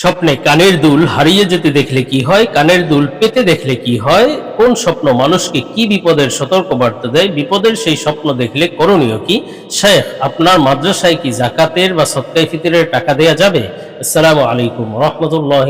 স্বপ্নে কানের দুল হারিয়ে যেতে দেখলে কি হয়? কানের দুল পেতে দেখলে কি হয়? কোন স্বপ্ন মানুষকে কি বিপদের সতর্ক বার্তা দেয়? বিপদের সেই স্বপ্ন দেখলে করণীয় কি? শেখ, আপনার মাদ্রাসায় কি জাকাতের বা সৎকাই ফিতরের টাকা দেয়া যাবে? আসসালামু আলাইকুম রহমতুল্লাহ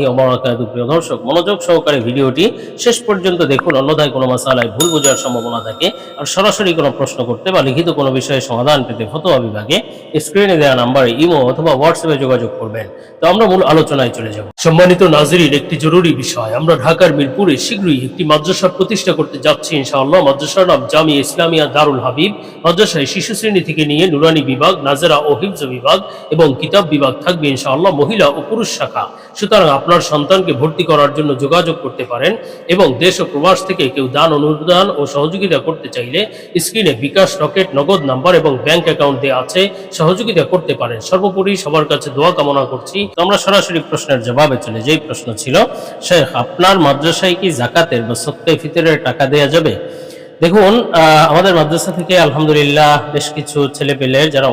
প্রিয় দর্শক, মনোযোগ সহকারে ভিডিওটি শেষ পর্যন্ত দেখুন। অন্যথায় কোনো মাসালায় ভুল বোঝার সম্ভাবনা থাকে আর সরাসরি কোনো প্রশ্ন করতে বা লিখিত কোনো বিষয়ে সমাধান পেতে ফতোয়া বিভাগে স্ক্রিনে দেওয়া নাম্বারে ইমো অথবা হোয়াটসঅ্যাপে যোগাযোগ করবেন। তো আমরা মূল আলোচনায় চলে যাব। সম্মানিত নাজরিন, একটি জরুরি বিষয়। আমরা ঢাকার মিরপুরে শীঘ্রই একটি মাদ্রাসা প্রতিষ্ঠা করতে যাচ্ছি, ইনশাআল্লাহ। মাদ্রাসার নাম জামি ইসলামিয়া দারুল হাবিব। মাদ্রাসায় শিশু শ্রেণি থেকে নিয়ে নুরানি বিভাগ, নাজেরা ও হিফজ বিভাগ এবং কিতাব বিভাগ থাকবে, ইনশাআল্লাহ, মহিলা ও পুরুষ শাখা। সুতরাং আপনার সন্তানকে ভর্তি করার জন্য যোগাযোগ করতে পারেন এবং দেশ ও প্রবাস থেকে কেউ দান, অনুদান ও সহযোগিতা করতে চাইলে স্ক্রিনে বিকাশ রকেট, নগদ নাম্বার এবং ব্যাংক অ্যাকাউন্ট দেওয়া আছে, সহযোগিতা করতে পারেন। সর্বোপরি সবার কাছে দোয়া কামনা করছি। আমরা সরাসরি প্রশ্নের জবাবে চলে যেই। প্রশ্ন ছিল, শেখ, আপনার মাদ্রাসায় কি জাকাতের বা সত্য ফিতরের টাকা দেওয়া যাবে? দেখুন আমাদের মাদ্রাসা থেকে আলহামদুলিল্লাহ বেশ কিছু ছেলে পেলে যারা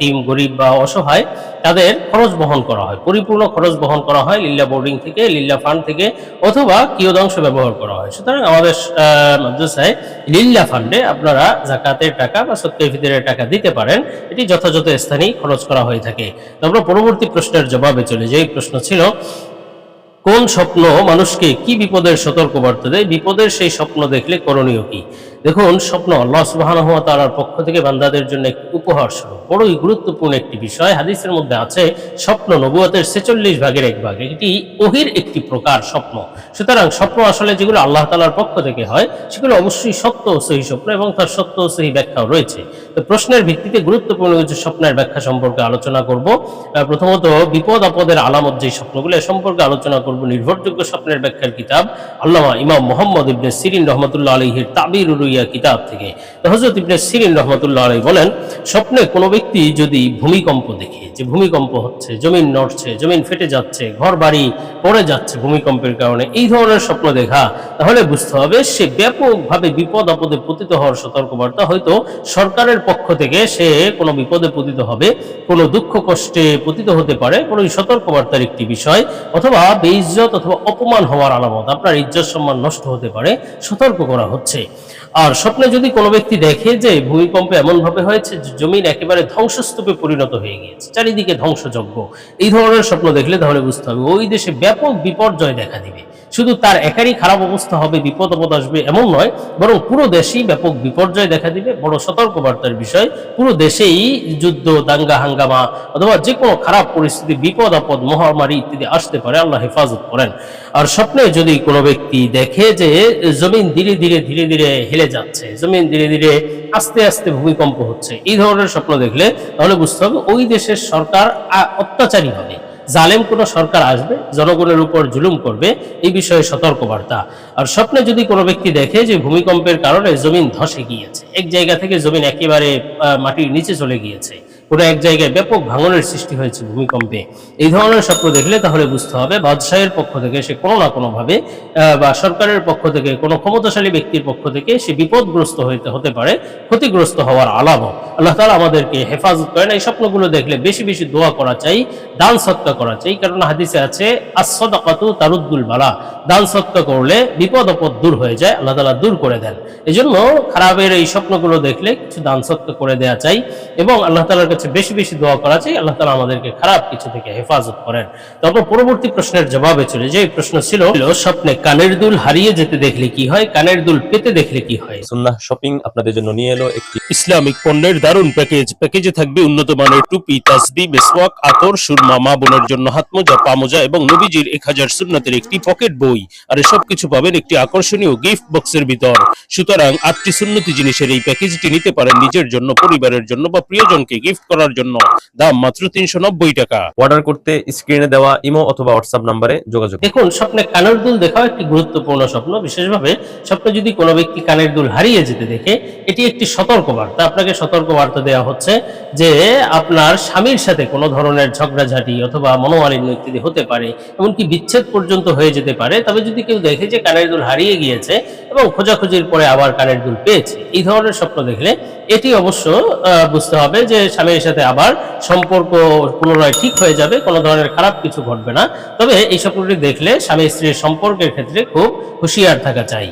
তিম গরিব বা অসহায়, তাদের খরচ বহন করা হয়। পরিপূর্ণ খরচ বহন করা হয় লিল্লা বোর্ডিং থেকে লিল্লা ফান্ড থেকে অথবা কিয়দাংশ ব্যবহার করা হয়। সুতরাং আমাদের মাদ্রাসায় লিল্লা ফান্ডে আপনারা জাকাতের টাকা বা সত্য ফিতরের টাকা দিতে পারেন। এটি যথাযথ স্থানেই খরচ করা হয়ে থাকে। আমরা পরবর্তী প্রশ্নের জবাবে চলে যাই। প্রশ্ন ছিল কোন স্বপ্ন মানুষকে কি বিপদের সতর্ক বার্তা দেয়? বিপদের সেই স্বপ্ন দেখলে করণীয় কি? দেখুন, স্বপ্ন আল্লাহ সুবহানাহু ওয়া তাআলার পক্ষ থেকে বান্দাদের জন্য একটি উপহার স্বরূপ। বড়ই গুরুত্বপূর্ণ একটি বিষয়। হাদিসের মধ্যে আছে, স্বপ্ন নবুয়তের ছেচল্লিশ ভাগের এক ভাগ। এটি ওহির একটি প্রকার স্বপ্ন। সুতরাং স্বপ্ন আসলে যেগুলো আল্লাহ তাআলার পক্ষ থেকে হয়, সেগুলো অবশ্যই সত্য ও সহি স্বপ্ন এবং তার সত্য ও সহি ব্যাখ্যাও রয়েছে। তো প্রশ্নের ভিত্তিতে গুরুত্বপূর্ণ কিছু স্বপ্নের ব্যাখ্যা সম্পর্কে আলোচনা করব। প্রথমত, বিপদ আপদের আলামত যে স্বপ্নগুলো, এ সম্পর্কে আলোচনা করব নির্ভরযোগ্য স্বপ্নের ব্যাখ্যার কিতাব। আল্লামা ইমাম মোহাম্মদ ইবনে সিরিন রহমতুল্লাহ আলহির তাবির উরুইয়া কিতাব থেকে। হজরত ইবনে সিরিন রহমতুল্লাহ আলহী বলেন, স্বপ্নে কোনো ব্যক্তি যদি ভূমিকম্প দেখে, যে ভূমিকম্প হচ্ছে, জমিন নড়ছে, জমিন ফেটে যাচ্ছে ঘর বাড়ি পড়ে যাচ্ছে ভূমিকম্পের কারণে, এই ধরনের স্বপ্ন দেখা, তাহলে বুঝতে হবে সে ব্যাপকভাবে বিপদ আপদে পতিত হওয়ার সতর্কবার্তা হয়তো সরকারের পক্ষ থেকে সে কোনো বিপদে পতিত হবে, কোনো দুঃখ কষ্টে পতিত হতে পারে, কোনো সতর্কবার্তার একটি বিষয়, অথবা বেইজ্জত অথবা অপমান হওয়ার আলামত, আপনার ইজ্জত সম্মান নষ্ট হতে পারে, সতর্ক করা হচ্ছে। আর স্বপ্নে যদি কোনো ব্যক্তি দেখে যে ভূমিকম্প এমনভাবে হয়েছে যে জমিন একেবারে ধ্বংসস্তূপে পরিণত হয়ে গিয়েছে, চারিদিকে ধ্বংসযজ্ঞ, এই ধরনের স্বপ্ন দেখলে তাহলে বুঝতে হবে ওই দেশে ব্যাপক বিপর্যয় দেখা দিবে। শুধু তার একারই খারাপ অবস্থা হবে, বিপদ আপদ আসবে এমন নয়, বরং পুরো দেশেই ব্যাপক বিপর্যয় দেখা দিবে। বড় সতর্কবার্তার বিষয়, পুরো দেশেই যুদ্ধ, দাঙ্গা, হাঙ্গামা অথবা যে কোনো খারাপ পরিস্থিতি, বিপদ আপদ, মহামারী ইত্যাদি আসতে পারে, আল্লাহ হেফাজত করেন। আর স্বপ্নে যদি কোনো ব্যক্তি দেখে যে জমিন ধীরে ধীরে ধীরে ধীরে হেলে যাচ্ছে, জমিন ধীরে ধীরে আস্তে আস্তে ভূমিকম্প হচ্ছে, এই ধরনের স্বপ্ন দেখলে তাহলে বুঝতে হবে ওই দেশের সরকার অত্যাচারী হবে। জালেম কোনো সরকার আসবে, জনগণের উপর জুলুম করবে, এই বিষয়ে সতর্কবার্তা। আর স্বপ্নে যদি কোনো ব্যক্তি দেখে যে ভূমিকম্পের কারণে জমিন ধসে গিয়েছে, এক জায়গা থেকে জমিন একেবারে মাটির নিচে চলে গিয়েছে, কোনো এক জায়গায় ব্যাপক ভাঙনের সৃষ্টি হয়েছে ভূমিকম্পে, এই ধরনের স্বপ্ন দেখলে তাহলে বুঝতে হবে বাদশাহের পক্ষ থেকে সে কোনো না কোনোভাবে বা সরকারের পক্ষ থেকে, কোনো ক্ষমতাশালী ব্যক্তির পক্ষ থেকে সে বিপদগ্রস্ত হইতে হতে পারে, ক্ষতিগ্রস্ত হওয়ার আলামত। আল্লাহ তালা আমাদেরকে হেফাজত করেন। এই স্বপ্নগুলো দেখলে বেশি বেশি দোয়া করা চাই দান সৎকা করা চাই। কারণ হাদিসে আছে আসদাকাতু তারুদ্দুল বালা। দান সৎকা করলে বিপদ আপদ দূর হয়ে যায় আল্লাহ তালা দূর করে দেন। এই জন্য খারাপের এই স্বপ্নগুলো দেখলে কিছু দান সৎকা করে দেওয়া চাই এবং আল্লাহ তালার কাছে বেশি বেশি দোয়া করা চাই আল্লাহ তালা আমাদেরকে খারাপ কিছু থেকে হেফাজত করেন। তারপর পরবর্তী প্রশ্নের জবাবে চলে যে প্রশ্ন ছিল স্বপ্নে কানের দুল হারিয়ে যেতে দেখলে কি হয়? কানের দুল পেতে দেখলে কি হয়? সুন্নাহ শপিং আপনাদের জন্য নিয়ে এলো একটি ইসলামিক পণ্যের দারুণ প্যাকেজ প্যাকেজে থাকবে উন্নত মানের টুপি তাসবি মেসওয়াক আতর সুরমা মা বোনের জন্য হাতমোজা পামোজা এবং নবীজির এক হাজার সুন্নাতের একটি পকেট বই। আর এসব কিছু পাবেন একটি আকর্ষণীয় গিফট বক্সের ভিতর। সুতরাং আটটি সুন্নতি জিনিসের এই প্যাকেজটি নিতে পারেন নিজের জন্য পরিবারের জন্য বা প্রিয়জনকে গিফট করার জন্য। দাম মাত্র তিনশো নব্বই টাকা। অর্ডার করতে স্ক্রিনে দেওয়া ইমো অথবা হোয়াটসঅ্যাপ নাম্বারে যোগাযোগ দেখুন স্বপ্নে কানের দুল দেখাও একটি গুরুত্বপূর্ণ স্বপ্ন। বিশেষভাবে স্বপ্নে যদি কোনো ব্যক্তি কানের দুল হারিয়ে যেতে দেখে এটি একটি সতর্ক বার্তা আপনাকে সতর্ক বার্তা দেওয়া হচ্ছে যে আপনার স্বামীর সাথে কোনো ধরনের ঝগড়াঝাটি অথবা মনোমালিন্য ইত্যাদি হতে পারে, এমনকি বিচ্ছেদ পর্যন্ত হয়ে যেতে পারে, তবে যদি কেউ দেখে যে কানের দুল হারিয়ে গিয়েছে এবং খোঁজাখুঁজির পরে আবার কানের দুল পেয়েছে, এই ধরনের স্বপ্ন দেখলে এটি অবশ্য বুঝতে হবে যে স্বামীর সাথে আবার সম্পর্ক পুনরায় ঠিক হয়ে যাবে, কোনো ধরনের খারাপ কিছু ঘটবে না। তবে এই স্বপ্নটি দেখলে স্বামী স্ত্রীর সম্পর্কের ক্ষেত্রে খুব হুঁশিয়ার থাকা চাই।